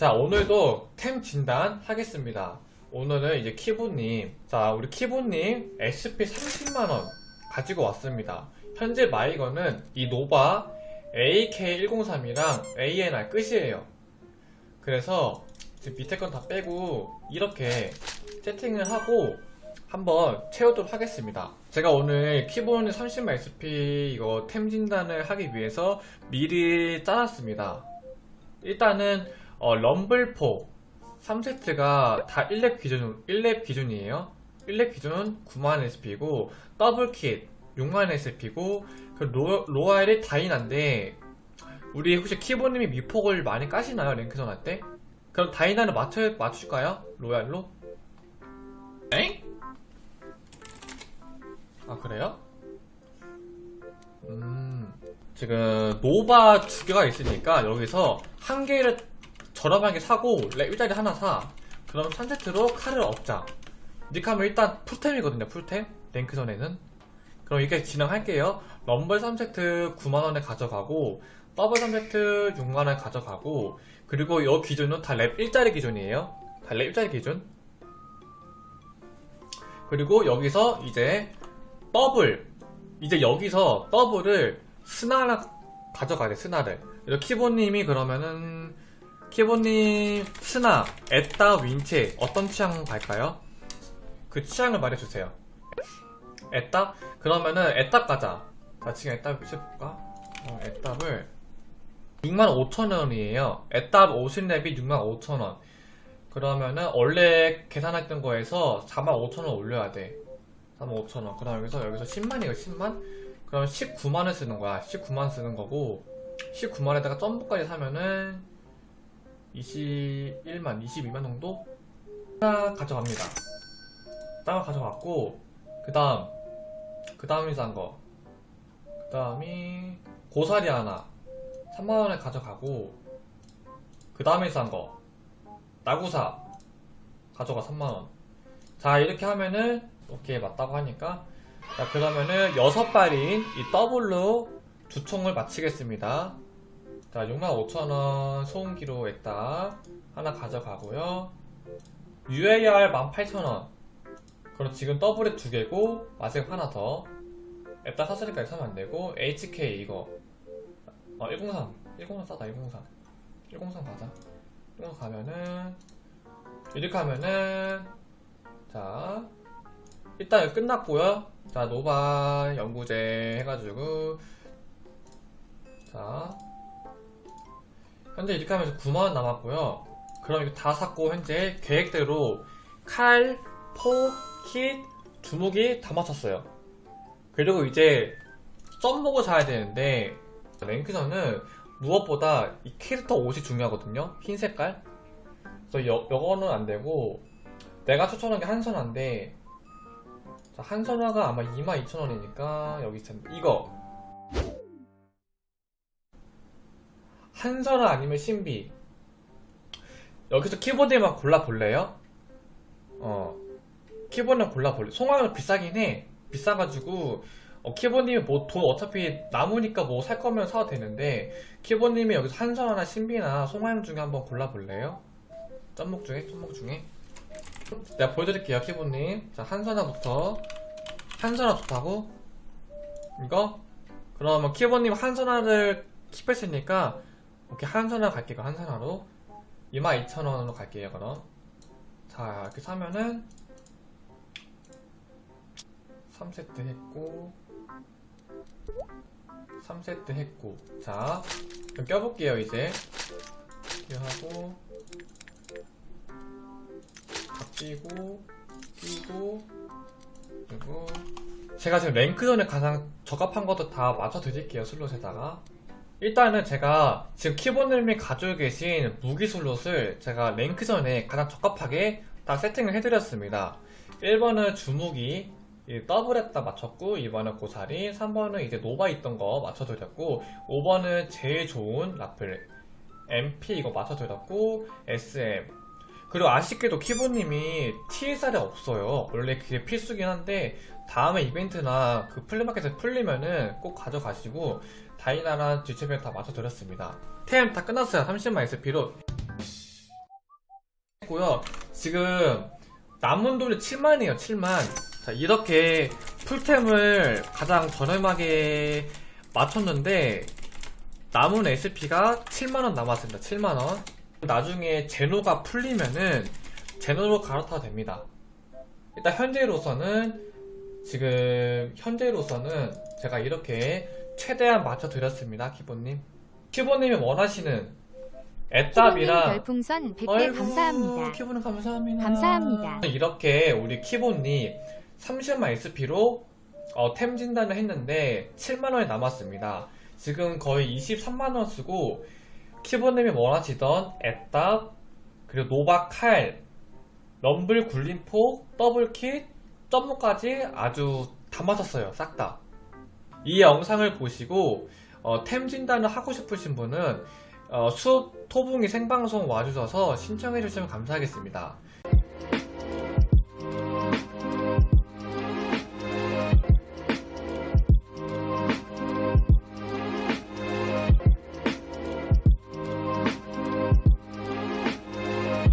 자, 오늘도 템 진단 하겠습니다. 오늘은 이제 키보님, 자, 우리 키보님 SP 30만원 가지고 왔습니다. 현재 마이거는 이 노바 AK103이랑 ANR 끝이에요. 그래서 지금 밑에 건 다 빼고 이렇게 세팅을 하고 한번 채우도록 하겠습니다. 제가 오늘 키보드 30만 SP 이거 템 진단을 하기 위해서 미리 짜놨습니다. 일단은 어, 럼블포 3세트가 다 1렙 기준 1렙 기준이에요. 1렙 기준은 9만 SP고 더블킷 6만 SP고 그 로, 로얄이 다이나인데 우리 혹시 키보님이 미폭을 많이 까시나요 랭크전 할 때? 그럼 다이나를 맞춰 맞출까요? 로얄로? 엥? 아 그래요? 음 지금 노바 두 개가 있으니까 여기서 한 개를 저렴하게 사고 랩 일자리 하나 사. 그럼 3세트로 칼을 얻자. 이렇게 하면 일단 풀템이거든요 풀템. 랭크전에는. 그럼 이렇게 진행할게요. 럼블 3세트 9만원에 가져가고 더블 3세트 6만원에 가져가고 그리고 이 기준은 다 랩 일자리 기준이에요. 다 랩 일자리 기준. 그리고 여기서 이제 더블. 이제 여기서 더블을 스나를 가져가야 돼 스나를. 키보님이 그러면은 키보님 스나 에따 윈체 어떤 취향 갈까요? 그 취향을 말해주세요 에따? 그러면은 에따 가자 자 지금 에따 해볼까? 어, 에따를 65,000원이에요 에따 50랩이 65,000원 그러면은 원래 계산했던 거에서 45,000원 올려야 돼 45,000원 그 다음 여기서 여기서 10만이에요 10만? 그럼 19만원 쓰는 거야 19만원 쓰는 거고 19만원에다가 점프까지 사면은 21만 22만 정도? 하나 가져갑니다. 땅을 가져갔고 그 다음 그 다음이 싼거. 그 다음이 고사리 하나. 3만원에 가져가고 그 다음에 싼거. 나구사 가져가 3만원. 자 이렇게 하면은 오케이 맞다고 하니까. 자 그러면은 여섯 발인 이 더블로 두 총을 마치겠습니다 자 65,000원 소음기로 했다. 하나 가져가고요. UAR 18,000원. 그럼 지금 더블에 두 개고 마지막 하나 더. 에따 사슬이까지 사면 안되고 HK 이거. 어 103, 103 싸다 103 103 가자. 103 가면은 이렇게 하면은 자. 일단 여기 끝났고요. 자 노바 연구제 해가지고. 자 현재 이렇게 하면서 9만원 남았고요. 그럼 이거 다 샀고 현재 계획대로 칼, 포, 킷, 주무기 다 맞췄어요. 그리고 이제 썸보고 사야 되는데 랭크전은 무엇보다 이 캐릭터 옷이 중요하거든요. 흰 색깔. 그래서 여, 여거는 안되고 내가 추천한 게 한선화인데 자, 한선화가 아마 22,000원이니까 여기 있잖아 이거 한선화 아니면 신비 여기서 키보드만 골라볼래요? 어 키보드는 골라볼래 송화는 비싸긴 해 비싸가지고 어, 키보드님이 뭐 돈 어차피 남으니까 뭐 살 거면 사도 되는데 키보드님이 여기서 한선화나 신비나 송화형 중에 한번 골라볼래요? 썸목 중에 썸목 중에 내가 보여드릴게요 키보드님 자 한선화부터 한선화 좋다고? 이거? 그러면 키보드님 한선화를 킵했으니까 오케이 한선화 갈게요. 한선화로. 22,000원으로 갈게요 그럼. 자 이렇게 사면은 3세트 했고 3세트 했고. 자 그럼 껴볼게요 이제. 이렇게 하고 다 끼고 끼고 그리고 제가 지금 랭크전에 가장 적합한 것도 다 맞춰 드릴게요 슬롯에다가 일단은 제가 지금 키보드님이 가지고 계신 무기 슬롯을 제가 랭크전에 가장 적합하게 다 세팅을 해드렸습니다. 1번은 주무기 이 더블에다 맞췄고 2번은 고사리 3번은 이제 노바 있던 거 맞춰드렸고 5번은 제일 좋은 라플 MP 이거 맞춰드렸고 SM 그리고 아쉽게도 키보님이 TSR이 없어요 원래 그게 필수긴 한데 다음에 이벤트나 그 플리마켓에 풀리면은 꼭 가져가시고 다이나랑 지체별 다 맞춰드렸습니다 템 다 끝났어요 30만 SP로 했고요. 지금 남은 돈이 7만이에요, 7만. 자, 이렇게 풀템을 가장 저렴하게 맞췄는데, 남은 SP가 7만원 남았습니다, 7만원. 나중에 제노가 풀리면은, 제노로 갈아타도 됩니다. 일단 현재로서는, 지금, 현재로서는 제가 이렇게 최대한 맞춰 드렸습니다, 키보님. 키보님이 원하시는 키보님 애답이랑 별풍선 100개 아이고, 감사합니다. 키보는 감사합니다. 감사합니다. 이렇게 우리 키보니 30만 SP로 어, 템 진단을 했는데 7만 원이 남았습니다. 지금 거의 23만 원 쓰고 키보님이 원하시던 애답 그리고 노바 칼 럼블 굴림폭 더블킷 점무까지 아주 다 맞았어요 싹 다. 이 영상을 보시고 어, 템 진단을 하고 싶으신 분은 어, 수업 토붕이 생방송 와주셔서 신청해 주시면 감사하겠습니다.